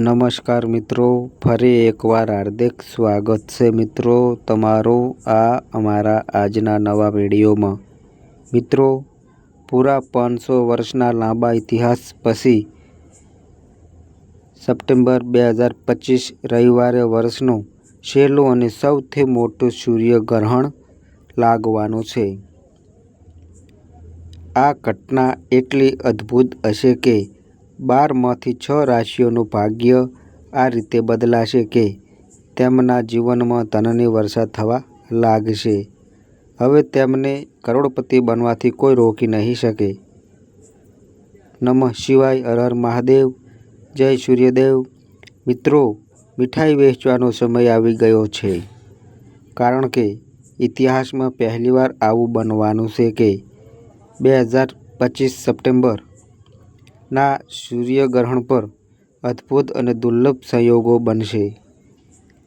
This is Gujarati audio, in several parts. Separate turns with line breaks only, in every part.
નમસ્કાર મિત્રો, ફરી એકવાર હાર્દિક સ્વાગત છે મિત્રો તમારું આ અમારા આજના નવા વિડીયોમાં. મિત્રો, પૂરા પાંચસો વર્ષના લાંબા ઇતિહાસ પછી સપ્ટેમ્બર બે હજાર પચીસ રવિવારે વર્ષનું છેલ્લું અને સૌથી મોટું સૂર્યગ્રહણ લાગવાનું છે. આ ઘટના એટલી અદ્ભુત હશે કે બારમાંથી છ રાશિઓનું ભાગ્ય આ રીતે બદલાશે કે તેમના જીવનમાં ધનની વર્ષા થવા લાગશે. હવે તેમને કરોડપતિ બનવાથી કોઈ રોકી નહીં શકે. નમઃ શિવાય, હર હર મહાદેવ, જય સૂર્યદેવ. મિત્રો, મીઠાઈ વેચવાનો સમય આવી ગયો છે. કારણ કે ઇતિહાસમાં પહેલીવાર આવું બનવાનું છે કે બે હજાર પચીસ સપ્ટેમ્બર ના સૂર્યગ્રહણ પર અદ્ભુત અને દુર્લભ સંયોગો બનશે.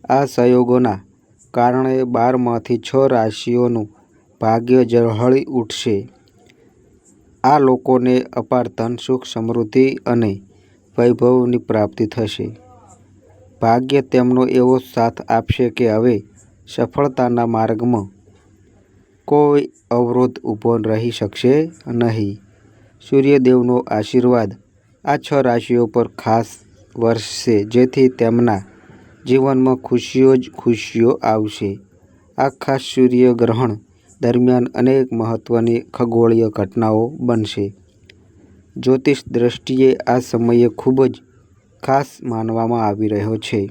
આ સંયોગોના કારણે બારમાંથી છ રાશિઓનું ભાગ્ય ઝળહળી ઉઠશે. આ લોકોને અપાર ધન, સુખ, સમૃદ્ધિ અને વૈભવની પ્રાપ્તિ થશે. ભાગ્ય તેમનો એવો સાથ આપશે કે હવે સફળતાના માર્ગમાં કોઈ અવરોધ ઊભો રહી શકશે નહીં. સૂર્યદેવનો આશીર્વાદ. આ છ રાશિઓ પર ખાસ વરસશે જેથી તેમના જીવનમાં ખુશીઓ જ ખુશીઓ આવશે. આ ખાસ સૂર્યગ્રહણ દરમિયાન અનેક મહત્ત્વની ખગોળીય ઘટનાઓ બનશે. જ્યોતિષ દ્રષ્ટિએ આ સમયે ખૂબ જ ખાસ માનવામાં આવી રહ્યો છે.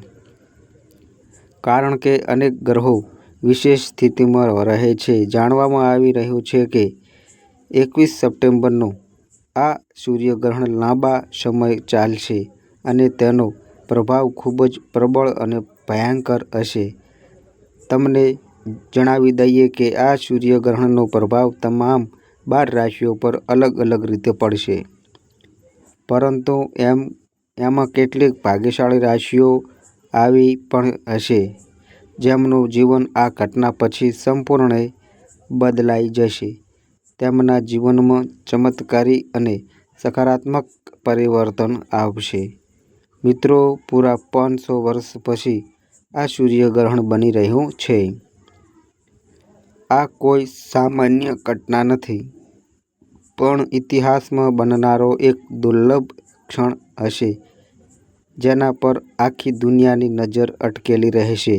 કારણ કે અનેક ગ્રહો વિશેષ સ્થિતિમાં રહે છે. જાણવામાં આવી રહ્યું છે કે એકવીસ સપ્ટેમ્બરનું આ સૂર્યગ્રહણ લાંબા સમય ચાલશે અને તેનો પ્રભાવ ખૂબ જ પ્રબળ અને ભયંકર હશે. તમને જણાવી દઈએ કે આ સૂર્યગ્રહણનો પ્રભાવ તમામ બાર રાશિઓ પર અલગ અલગ રીતે પડશે. પરંતુ એમ, એમાં કેટલીક ભાગ્યશાળી રાશિઓ આવી પણ હશે, જેમનું જીવન આ ઘટના પછી સંપૂર્ણ બદલાઈ જશે. તેમના જીવનમાં ચમત્કારી અને સકારાત્મક પરિવર્તન આવશે. મિત્રો, પૂરા પાંચસો વર્ષ પછી આ સૂર્યગ્રહણ બની રહ્યું છે. આ કોઈ સામાન્ય ઘટના નથી, પણ ઇતિહાસમાં બનનારો એક દુર્લભ ક્ષણ હશે, જેના પર આખી દુનિયાની નજર અટકેલી રહેશે.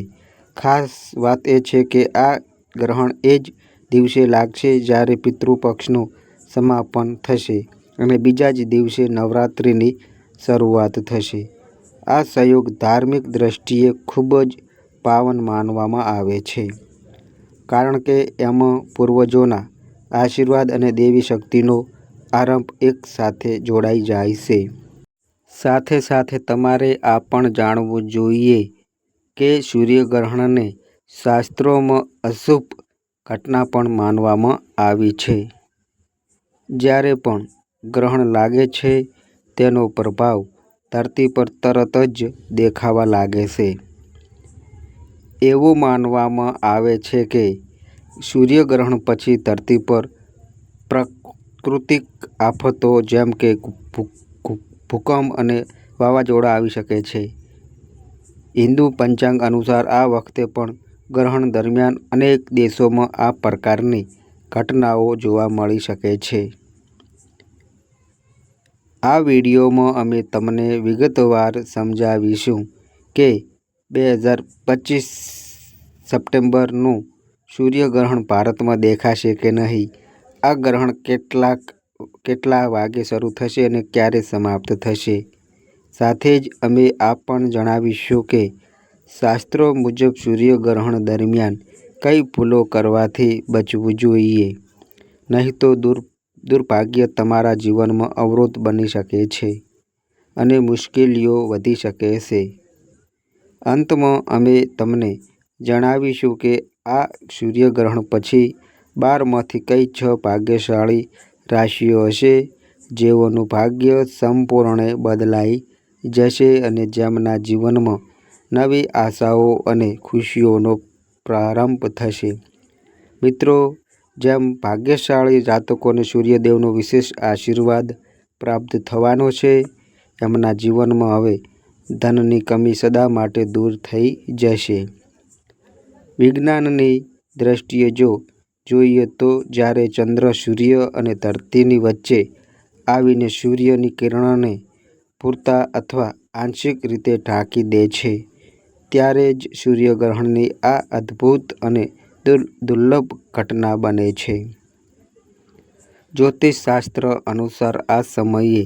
ખાસ વાત એ છે કે આ ગ્રહણ એ જ દિવસે લાગશે જ્યારે પિતૃપક્ષનું સમાપન થશે અને બીજા જ દિવસે નવરાત્રિની શરૂઆત થશે. આ સંયોગ ધાર્મિક દ્રષ્ટિએ ખૂબ જ પાવન માનવામાં આવે છે. કારણ કે એમાં પૂર્વજોના આશીર્વાદ અને દેવી શક્તિનો આરંભ એક સાથે જોડાઈ જાય છે. સાથે સાથે તમારે આ પણ જાણવું જોઈએ કે સૂર્યગ્રહણને શાસ્ત્રોમાં અશુભ ઘટના પણ માનવામાં આવી છે. જ્યારે પણ ગ્રહણ લાગે છે, તેનો પ્રભાવ ધરતી પર તરત જ દેખાવા લાગે છે. એવું માનવામાં આવે છે કે સૂર્યગ્રહણ પછી ધરતી પર પ્રાકૃતિક આફતો જેમ કે ભૂકંપ અને વાવાઝોડા આવી શકે છે. હિન્દુ પંચાંગ અનુસાર આ વખતે પણ ગ્રહણ દરમિયાન અનેક દેશોમાં આ પ્રકારની ઘટનાઓ જોવા મળી શકે છે. આ વિડીયોમાં અમે તમને વિગતવાર સમજાવીશું કે બે હજાર પચીસ સપ્ટેમ્બરનું સૂર્યગ્રહણ ભારતમાં દેખાશે કે નહીં. આ ગ્રહણ કેટલાક, કેટલા વાગે શરૂ થશે અને ક્યારે સમાપ્ત થશે. સાથે જ અમે આ પણ જણાવીશું કે શાસ્ત્રો મુજબ સૂર્યગ્રહણ દરમિયાન કઈ ભૂલો કરવાથી બચવું જોઈએ? નહીં તો દુર, દુર્ભાગ્ય તમારા જીવનમાં અવરોધ બની શકે છે અને મુશ્કેલીઓ વધી શકે છે. અંતમાં અમે તમને જણાવીશું કે આ સૂર્યગ્રહણ પછી બારમાંથી કઈ છ ભાગ્યશાળી રાશિઓ હશે, જેઓનું ભાગ્ય સંપૂર્ણ બદલાઈ જશે અને જેમના જીવનમાં નવી આશાઓ અને ખુશીઓનો પ્રારંભ થશે. મિત્રો, જેમ ભાગ્યશાળી જાતકોને સૂર્યદેવનો વિશેષ આશીર્વાદ પ્રાપ્ત થવાનો છે, એમના જીવનમાં હવે ધનની કમી સદા માટે દૂર થઈ જશે. વિજ્ઞાનની દ્રષ્ટિએ જો જોઈએ તો જ્યારે ચંદ્ર, સૂર્ય અને ધરતીની વચ્ચે આવીને સૂર્યની કિરણોને પૂરતા અથવા આંશિક રીતે ઢાંકી દે છે ત્યારે જ સૂર્યગ્રહણની આ અદ્ભુત અને દુર્લભ ઘટના બને છે. જ્યોતિષશાસ્ત્ર અનુસાર આ સમયે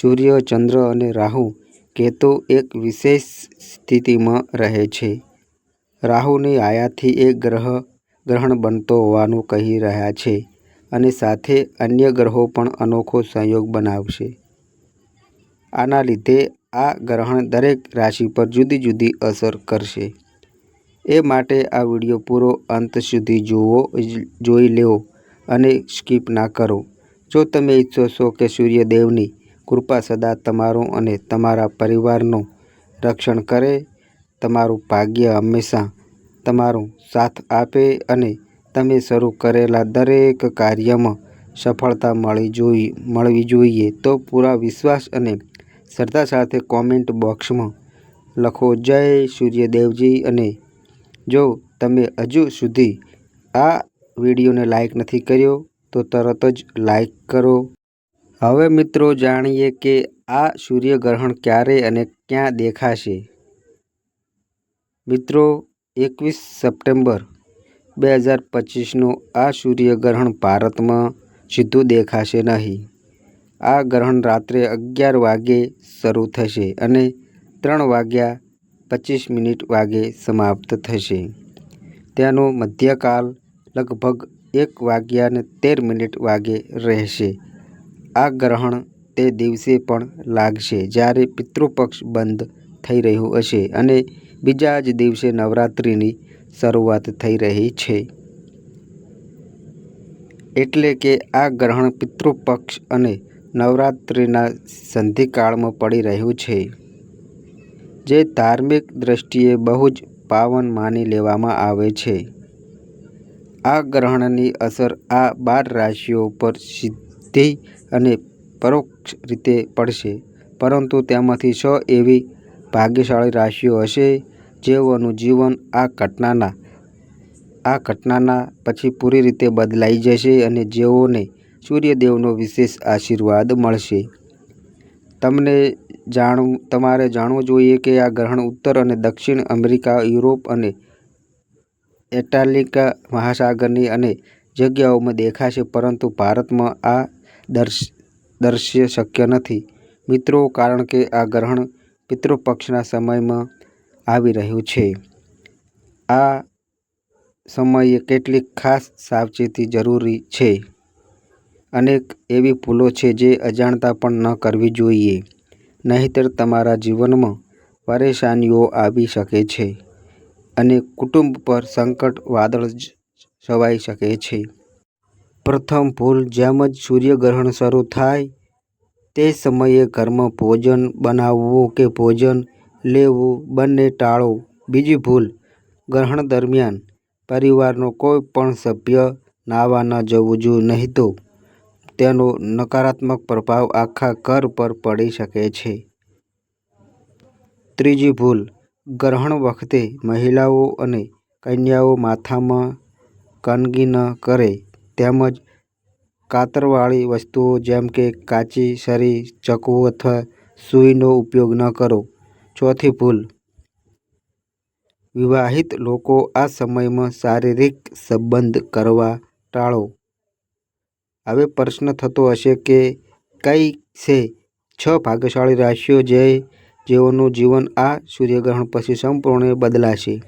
સૂર્ય, ચંદ્ર અને રાહુ કેતુ એક વિશેષ સ્થિતિમાં રહે છે. રાહુની આયાથી એક ગ્રહ, ગ્રહણ બનતો હોવાનું કહી રહ્યા છે અને સાથે અન્ય ગ્રહો પણ અનોખો સંયોગ બનાવશે. આના લીધે આ ગ્રહણ દરેક રાશિ પર જુદી જુદી અસર કરશે. એ માટે આ વીડિયો પૂરો અંત સુધી જુઓ જોઈ લેવો અને સ્કીપ ના કરો. જો તમે ઈચ્છો છો કે સૂર્યદેવની કૃપા સદા તમારું અને તમારા પરિવારનું રક્ષણ કરે, તમારું ભાગ્ય હંમેશા તમારો સાથ આપે અને તમે શરૂ કરેલા દરેક કાર્યમાં સફળતા મળી જોઈ, મળવી જોઈએ, તો પૂરા વિશ્વાસ અને શ્રદ્ધા સાથે કોમેન્ટ બોક્સમાં લખો, જય સૂર્યદેવજી અને જો તમે હજુ સુધી આ વિડીયોને લાઈક નથી કર્યો, તો તરત જ લાઈક કરો. હવે મિત્રો જાણીએ કે આ સૂર્યગ્રહણ ક્યારે અને ક્યાં દેખાશે. મિત્રો, એકવીસ સપ્ટેમ્બર બે હજાર પચીસનું આ સૂર્યગ્રહણ ભારતમાં સીધું દેખાશે નહીં. આ ગ્રહણ રાત્રે અગિયાર વાગ્યે શરૂ થશે અને ત્રણ વાગ્યા પચીસ મિનિટ વાગે સમાપ્ત થશે. તેનો મધ્યકાલ લગભગ એક વાગ્યાને તેર મિનિટ વાગે રહેશે. આ ગ્રહણ તે દિવસે પણ લાગશે જ્યારે પિતૃપક્ષ બંધ થઈ રહ્યું હશે અને બીજા જ દિવસે નવરાત્રિની શરૂઆત થઈ રહી છે. એટલે કે આ ગ્રહણ પિતૃપક્ષ અને નવરાત્રિના સંધિકાળમાં પડી રહ્યું છે, જે ધાર્મિક દ્રષ્ટિએ બહુ જ પાવન માની લેવામાં આવે છે. આ ગ્રહણની અસર આ બાર રાશિઓ પર સીધી અને પરોક્ષ રીતે પડશે, પરંતુ તેમાંથી છ એવી ભાગ્યશાળી રાશિઓ હશે, જેઓનું જીવન આ ઘટનાના આ ઘટનાના પછી પૂરી રીતે બદલાઈ જશે અને જેઓને સૂર્યદેવનો વિશેષ આશીર્વાદ મળશે. તમને જાણવું, તમારે જાણવું જોઈએ કે આ ગ્રહણ ઉત્તર અને દક્ષિણ અમેરિકા, યુરોપ અને એટાલિકા મહાસાગરની અને જગ્યાઓમાં દેખાશે, પરંતુ ભારતમાં આ દર્શ દૃશ્ય શક્ય નથી. મિત્રો, કારણ કે આ ગ્રહણ પિતૃપક્ષના સમયમાં આવી રહ્યું છે. આ સમયે કેટલીક ખાસ સાવચેતી જરૂરી છે. અનેક એવી ભૂલો છે જે અજાણતા પણ ન કરવી જોઈએ. નહીંતર તમારા જીવનમાં પરેશાનીઓ આવી શકે છે અને કુટુંબ પર સંકટ વાદળ છવાઈ શકે છે. પ્રથમ ભૂલ જેમ જ સૂર્યગ્રહણ શરૂ થાય તે સમયે ઘરમાં ભોજન બનાવવું કે ભોજન લેવું બંને ટાળો. બીજી ભૂલ, ગ્રહણ દરમિયાન પરિવારનો કોઈ પણ સભ્ય નાહવા ન જવું જોઈએ નહીં તો તેનો નકારાત્મક પ્રભાવ આખા ઘર પર પડી શકે છે. ત્રીજી ભૂલ, ગ્રહણ વખતે મહિલાઓ અને કન્યાઓ માથામાં કનગી ન કરે તેમજ કાતરવાળી વસ્તુઓ જેમ કે કાચી સરી ચકુ અથવા સૂઈનો ઉપયોગ ન કરો. ચોથી ભૂલ, વિવાહિત લોકો આ સમયમાં શારીરિક સંબંધ કરવા ટાળો. હવે પ્રશ્ન થતો હશે કે કઈ છે? છ ભાગ્યશાળી રાશિઓ જે જેઓનું જીવન આ સૂર્યગ્રહણ પછી સંપૂર્ણ બદલાશે.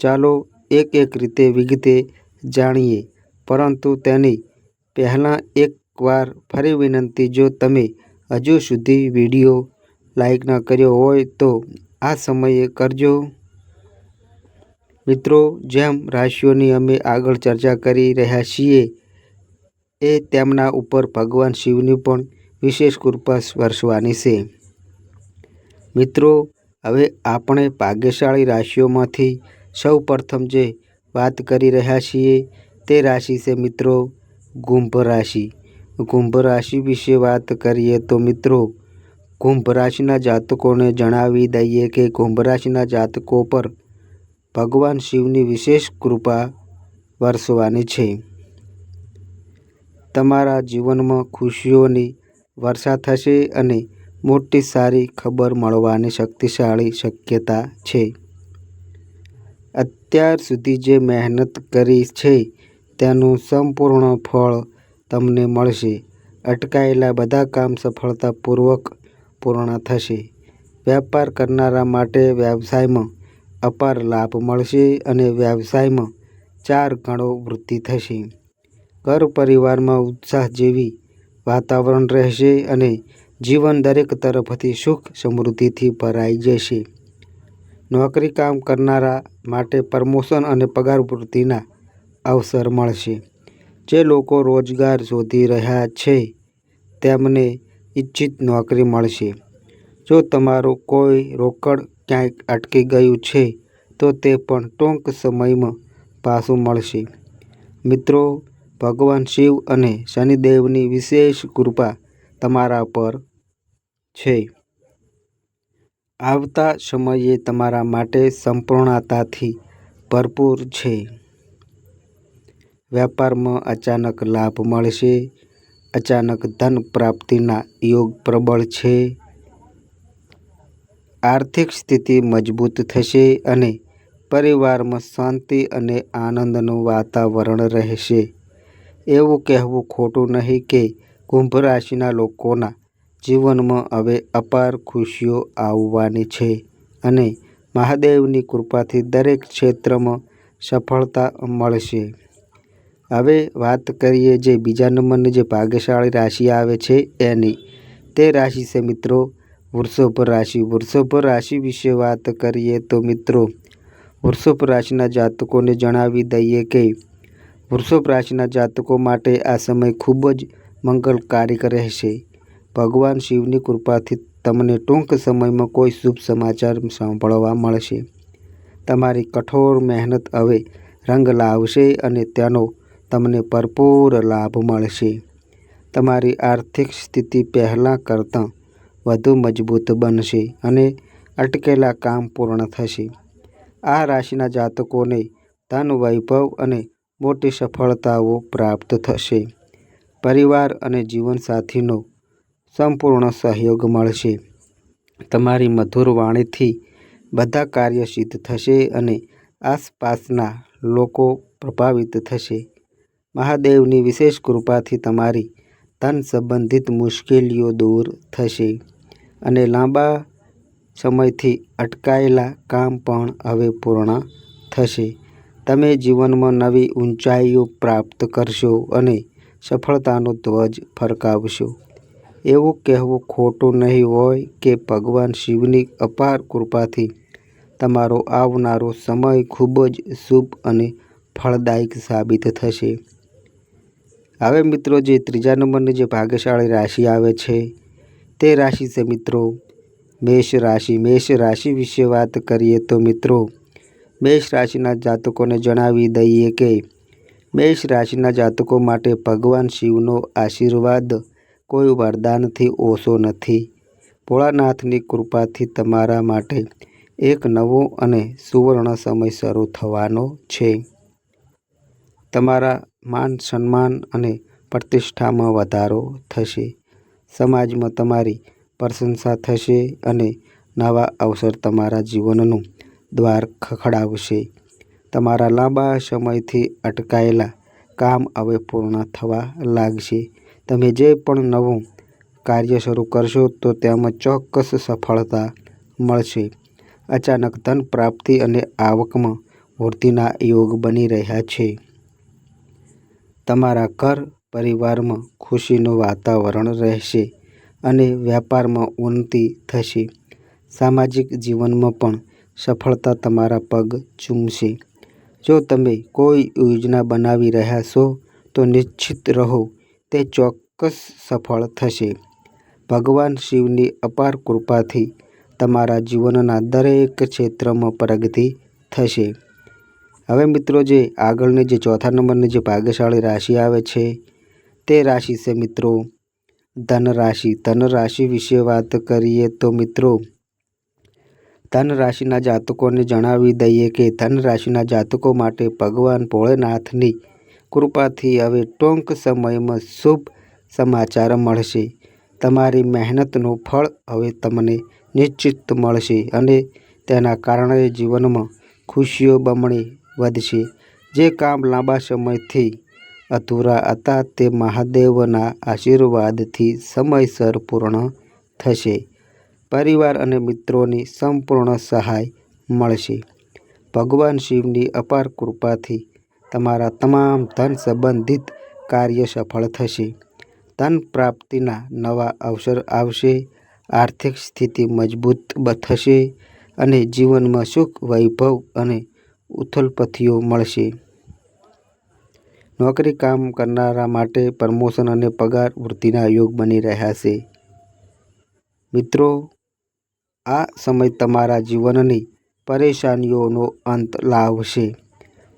ચાલો એક એક રીતે વિગતે જાણીએ. પરંતુ તેની પહેલાં એકવાર ફરી વિનંતી, જો તમે હજુ સુધી વીડિયો લાઈક ન કર્યો હોય તો આ સમયે કરજો. મિત્રો, જેમ રાશિઓની અમે આગળ ચર્ચા કરી રહ્યા છીએ એ તેમના ઉપર ભગવાન શિવની પણ વિશેષ કૃપા વરસવાની છે. મિત્રો, હવે આપણે ભાગ્યશાળી રાશિઓમાંથી સૌ પ્રથમ જે વાત કરી રહ્યા છીએ તે રાશિ છે મિત્રો, કુંભ રાશિ. કુંભ રાશિ વિશે વાત કરીએ તો મિત્રો, કુંભ રાશિના જાતકોને જણાવી દઈએ કે કુંભ રાશિના જાતકો પર ભગવાન શિવની વિશેષ કૃપા વરસવાની છે. તમારા જીવનમાં ખુશીઓની વર્ષા થશે અને મોટી સારી ખબર મળવાની શક્તિશાળી શક્યતા છે. અત્યાર સુધી જે મહેનત કરી છે, તેનું સંપૂર્ણ ફળ તમને મળશે. અટકાયેલા બધા કામ સફળતાપૂર્વક પૂર્ણ થશે. વેપાર કરનારા માટે વ્યવસાયમાં અપાર લાભ મળશે અને વ્યવસાયમાં ચાર ગણો વૃદ્ધિ થશે. ઘર પરિવારમાં ઉત્સાહ જેવી વાતાવરણ રહેશે અને જીવન દરેક તરફથી સુખ સમૃદ્ધિથી ભરાઈ જશે. નોકરી કામ કરનારા માટે પ્રમોશન અને પગાર વૃદ્ધિના અવસર મળશે. જે લોકો રોજગાર શોધી રહ્યા છે, તેમને ઇચ્છિત નોકરી મળશે. જો તમારું કોઈ રોકડ ક્યાંક અટકી ગયું છે, તો તે પણ ટૂંક સમયમાં પાછું મળશે. મિત્રો ભગવાન શિવ અને શનિદેવની વિશેષ કૃપા તમારા પર છે. આવતા સમયે તમારા માટે સંપૂર્ણતાથી ભરપૂર છે. વેપારમાં અચાનક લાભ મળશે. અચાનક ધન પ્રાપ્તિના યોગ પ્રબળ છે. આર્થિક સ્થિતિ મજબૂત થશે અને પરિવારમાં શાંતિ અને આનંદનું વાતાવરણ રહેશે. એવું કહેવું ખોટું નહીં કે કુંભ રાશિના લોકોના જીવનમાં હવે અપાર ખુશીઓ આવવાની છે અને મહાદેવની કૃપાથી દરેક ક્ષેત્રમાં સફળતા મળશે. હવે વાત કરીએ જે બીજા નંબરની જે ભાગ્યશાળી રાશિ આવે છે એની. તે રાશિ છે મિત્રો વૃષભ રાશિ. વૃષભ રાશિ વિશે વાત કરીએ તો મિત્રો વૃષભ રાશિના જાતકોને જણાવી દઈએ કે વૃષભ રાશિના જાતકો માટે આ સમય ખૂબ જ મંગલકારિક રહેશે. ભગવાન શિવની કૃપાથી તમને ટૂંક સમયમાં કોઈ શુભ સમાચાર સાંભળવા મળશે. તમારી કઠોર મહેનત હવે રંગ લાવશે અને તેનો તમને ભરપૂર લાભ મળશે. તમારી આર્થિક સ્થિતિ પહેલાં કરતાં વધુ મજબૂત બનશે અને અટકેલા કામ પૂર્ણ થશે. આ રાશિના જાતકોને ધન વૈભવ અને મોટી સફળતાઓ પ્રાપ્ત થશે. પરિવાર અને જીવનસાથીનો સંપૂર્ણ સહયોગ મળશે. તમારી મધુર વાણીથી બધા કાર્ય સિદ્ધ થશે અને આસપાસના લોકો પ્રભાવિત થશે. મહાદેવની વિશેષ કૃપાથી તમારી ધન સંબંધિત મુશ્કેલીઓ દૂર થશે અને લાંબા સમયથી અટકાયેલા કામ પણ હવે પૂર્ણ થશે. તમે જીવનમાં નવી ઊંચાઈઓ પ્રાપ્ત કરશો અને સફળતાનો ધ્વજ ફરકાવશો. એવું કહેવું ખોટું નહીં હોય કે ભગવાન શિવની અપાર કૃપાથી તમારો આવનારો સમય ખૂબ જ શુભ અને ફળદાયક સાબિત થશે. હવે મિત્રો, જે ત્રીજા નંબરની જે ભાગ્યશાળી રાશિ આવે છે, તે રાશિ છે મિત્રો, મેષ રાશિ. મેષ રાશિ વિશે વાત કરીએ તો મિત્રો મેષ રાશિના જાતકોને જણાવી દઈએ કે મેષ રાશિના જાતકો માટે ભગવાન શિવનો આશીર્વાદ કોઈ વરદાનથી ઓછો નથી. ભોળાનાથની કૃપાથી તમારા માટે એક નવો અને સુવર્ણ સમય શરૂ થવાનો છે. તમારા માન સન્માન અને પ્રતિષ્ઠામાં વધારો થશે. સમાજમાં તમારી પ્રશંસા થશે અને નવા અવસર તમારા જીવનનું દ્વાર ખખડાવશે. તમારા લાંબા સમયથી અટકાયેલા કામ હવે પૂર્ણ થવા લાગશે. તમે જે પણ નવું કાર્ય શરૂ કરશો તો તેમાં ચોક્કસ સફળતા મળશે. અચાનક ધન પ્રાપ્તિ અને આવકમાં વૃદ્ધિના યોગ બની રહ્યા છે. તમારા ઘર પરિવારમાં ખુશીનું વાતાવરણ રહેશે અને વ્યાપારમાં ઉન્નતિ થશે. સામાજિક જીવનમાં પણ સફળતા તમારા પગ ચૂમશે. જો તમે કોઈ યોજના બનાવી રહ્યા છો, તો નિશ્ચિત રહો, તે ચોક્કસ સફળ થશે. ભગવાન શિવની અપાર કૃપાથી તમારા જીવનના દરેક ક્ષેત્રમાં પ્રગતિ થશે. હવે મિત્રો, જે આગળની, જે ચોથા નંબરની જે ભાગ્યશાળી રાશિ આવે છે, તે રાશિ છે મિત્રો. ધનરાશિ. ધનરાશિ વિશે વાત કરીએ તો મિત્રો ધનરાશિના જાતકોને જણાવી દઈએ કે ધનરાશિના જાતકો માટે ભગવાન ભોળેનાથની કૃપાથી હવે ટૂંક સમયમાં શુભ સમાચાર મળશે. તમારી મહેનતનું ફળ હવે તમને નિશ્ચિત મળશે અને તેના કારણે જીવનમાં ખુશીઓ બમણી વધશે. જે કામ લાંબા સમયથી અધૂરા હતા તે મહાદેવના આશીર્વાદથી સમયસર પૂર્ણ થશે. પરિવાર અને મિત્રોની સંપૂર્ણ સહાય મળશે. ભગવાન શિવની અપાર કૃપાથી તમારા તમામ ધન સંબંધિત કાર્ય સફળ થશે. ધન પ્રાપ્તિના નવા અવસર આવશે, આર્થિક સ્થિતિ મજબૂત થશે અને જીવનમાં સુખ, વૈભવ અને ઉથલપથીઓ મળશે. નોકરી કામ કરનારા માટે પ્રમોશન અને પગાર વૃદ્ધિના યોગ બની રહ્યા છે. મિત્રો આ સમય તમારા જીવનની પરેશાનીઓનો અંત લાવશે.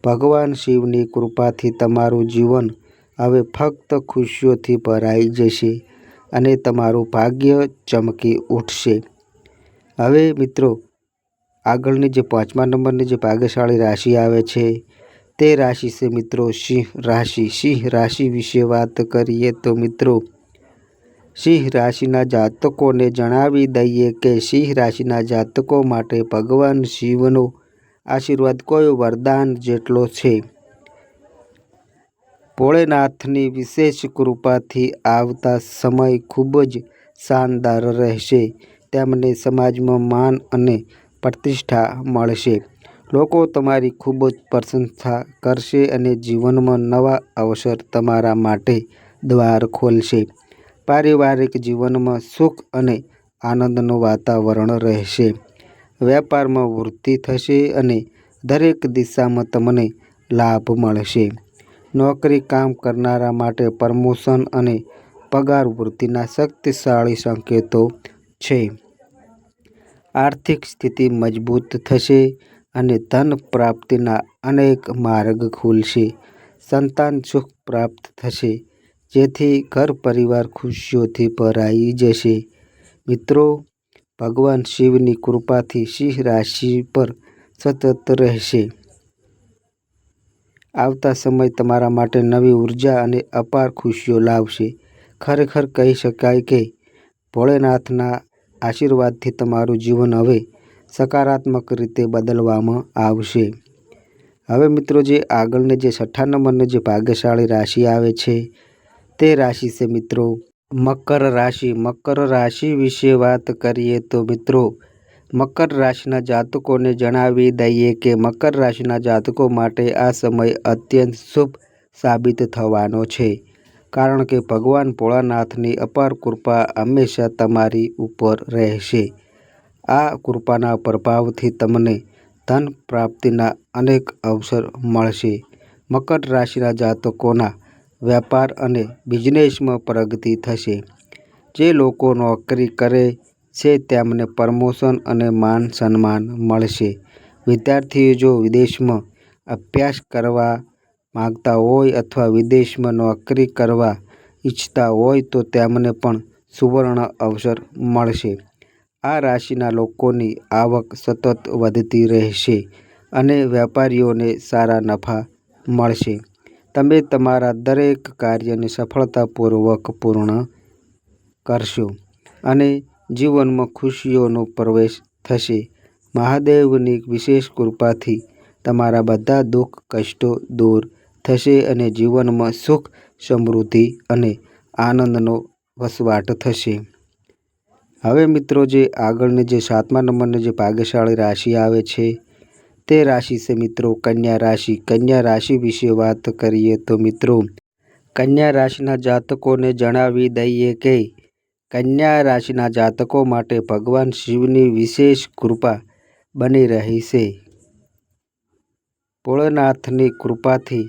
ભગવાન શિવની કૃપાથી તમારું જીવન હવે ફક્ત ખુશીઓથી ભરાઈ જશે અને તમારું ભાગ્ય ચમકી ઉઠશે. હવે મિત્રો, આગળની જે પાંચમા નંબરની જે ભાગ્યશાળી રાશિ આવે છે, તે રાશિ છે મિત્રો સિંહ રાશિ. સિંહ રાશિ વિશે વાત કરીએ તો મિત્રો સિંહ રાશિના જાતકોને જણાવી દઈએ કે સિંહ રાશિના જાતકો માટે ભગવાન શિવનો આશીર્વાદ કોઈ વરદાન જેટલો છે. ભોળેનાથની વિશેષ કૃપાથી આવતા સમય ખૂબ જ શાનદાર રહેશે. તેમને સમાજમાં માન અને પ્રતિષ્ઠા મળશે. લોકો તમારી ખૂબ જ પ્રશંસા કરશે અને જીવનમાં નવા અવસર તમારા માટે દ્વાર ખોલશે. પારિવારિક જીવનમાં સુખ અને આનંદનું વાતાવરણ રહેશે. વેપારમાં વૃદ્ધિ થશે અને દરેક દિશામાં તમને લાભ મળશે. નોકરી કામ કરનારા માટે પ્રમોશન અને પગાર વૃદ્ધિના શક્તિશાળી સંકેતો છે. આર્થિક સ્થિતિ મજબૂત થશે અને ધન પ્રાપ્તિના અનેક માર્ગ ખુલશે. સંતાન સુખ પ્રાપ્ત થશે. જેથી ઘર પરિવાર ખુશીઓથી ભરાઈ જશે. મિત્રો, ભગવાન શિવની કૃપાથી સિંહ રાશિ પર સતત રહેશે. આવતા સમય તમારા માટે નવી ઊર્જા અને અપાર ખુશીઓ લાવશે. ખરેખર કહી શકાય કે ભોળેનાથના આશીર્વાદથી તમારું જીવન હવે સકારાત્મક રીતે બદલવામાં આવશે. હવે મિત્રો, જે આગળને જે છઠ્ઠા નંબરને જે ભાગ્યશાળી રાશિ આવે છે તે રાશિ છે મિત્રો. મકર રાશિ. મકર રાશિ વિશે વાત કરીએ તો મિત્રો, મકર રાશિના જાતકોને જણાવી દઈએ કે મકર રાશિના જાતકો માટે આ સમય અત્યંત શુભ સાબિત થવાનો છે. કારણ કે ભગવાન ભોળાનાથની અપાર કૃપા હંમેશા તમારી ઉપર રહેશે. આ કૃપાના પ્રભાવથી તમને ધન પ્રાપ્તિના અનેક અવસર મળશે. મકર રાશિના જાતકોના વેપાર અને બિઝનેસમાં પ્રગતિ થશે. જે લોકો નોકરી કરે છે, તેમને પ્રમોશન અને માન સન્માન મળશે. વિદ્યાર્થીઓ જો વિદેશમાં અભ્યાસ કરવા માગતા હોય અથવા વિદેશમાં નોકરી કરવા ઈચ્છતા હોય, તો તેમને પણ સુવર્ણ અવસર મળશે. આ રાશિના લોકોની આવક સતત વધતી રહેશે અને વેપારીઓને સારા નફા મળશે. તમે તમારા દરેક કાર્યને સફળતાપૂર્વક પૂર્ણ કરશો અને જીવનમાં ખુશીઓનો પ્રવેશ થશે. મહાદેવની વિશેષ કૃપાથી તમારા બધા દુઃખ, કષ્ટો દૂર થશે અને જીવનમાં સુખ, સમૃદ્ધિ અને આનંદનો વસવાટ થશે. હવે મિત્રો, જે આગળની જે સાતમા નંબરની જે ભાગ્યશાળી રાશિ આવે છે તે રાશિ છે મિત્રો. કન્યા રાશિ. કન્યા રાશિ વિશે વાત કરીએ તો મિત્રો, કન્યા રાશિના જાતકોને જણાવી દઈએ કે કન્યા રાશિના જાતકો માટે ભગવાન શિવની વિશેષ કૃપા બની રહી છે. ભોળનાથની કૃપાથી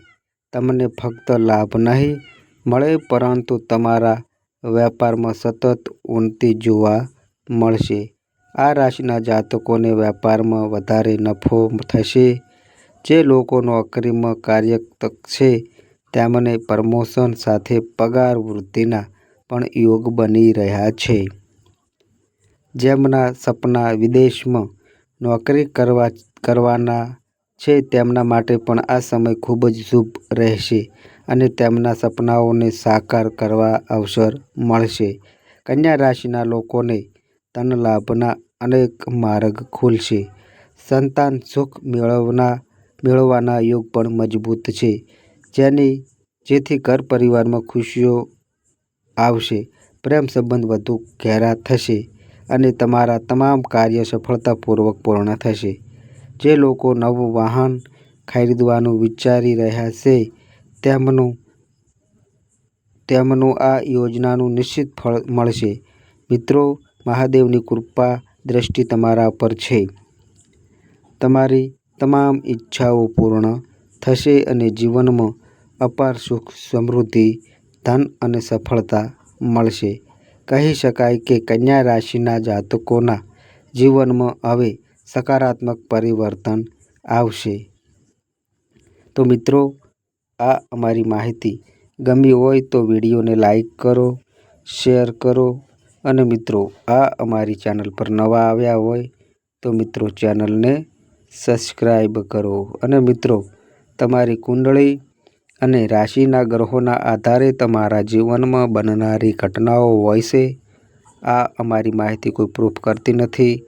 તમને ફક્ત લાભ નહીં મળે, પરંતુ તમારા વેપારમાં સતત ઉન્નતિ જોવા મળશે. આ રાશિના જાતકોને વેપારમાં વધારે નફો થશે. જે લોકો નોકરીમાં કાર્યરત છે, તેમને પ્રમોશન સાથે પગાર વૃદ્ધિના પણ યોગ બની રહ્યા છે. જેમના સપના વિદેશમાં નોકરી કરવા, કરવાના છે, તેમના માટે પણ આ સમય ખૂબ જ શુભ રહેશે અને તેમના સપનાઓને સાકાર કરવા અવસર મળશે. કન્યા રાશિના લોકોને ધન લાભના અનેક માર્ગ ખુલશે. સંતાન સુખ મેળવના, મેળવવાના યોગ પણ મજબૂત છે. જેની, જેથી ઘર પરિવારમાં ખુશીઓ આવશે, પ્રેમ સંબંધ વધુ ઘેરા થશે અને તમારા તમામ કાર્ય સફળતાપૂર્વક પૂર્ણ થશે. જે લોકો નવું વાહન ખરીદવાનું વિચારી રહ્યા છે, તેમનું તેમનું આ યોજનાનું નિશ્ચિત ફળ મળશે. મિત્રો મહાદેવની કૃપા દ્રષ્ટિ તમારા પર છે. તમારી તમામ ઈચ્છાઓ પૂર્ણ થશે અને જીવનમાં અપાર સુખ સમૃદ્ધિ, ધન અને સફળતા મળશે. કહી શકાય કે કન્યા રાશિના જાતકોના જીવનમાં હવે સકારાત્મક પરિવર્તન આવશે. તો મિત્રો, આ અમારી માહિતી ગમી હોય તો વિડીયોને લાઈક કરો, શેર કરો અને મિત્રો, આ અમારી ચેનલ પર નવા આવ્યા હોય તો મિત્રો ચેનલને સબસ્ક્રાઈબ કરો. અને મિત્રો, તમારી કુંડળી અને રાશિના ગ્રહોના આધારે તમારા જીવનમાં બનનારી ઘટનાઓ હોય છે. આ અમારી માહિતી કોઈ પ્રૂફ કરતી નથી.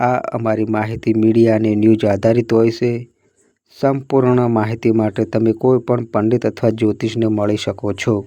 આ અમારી માહિતી મીડિયા અને ન્યૂઝ આધારિત હોય છે. સંપૂર્ણ માહિતી માટે તમે કોઈ પણ પંડિત અથવા જ્યોતિષને મળી શકો છો.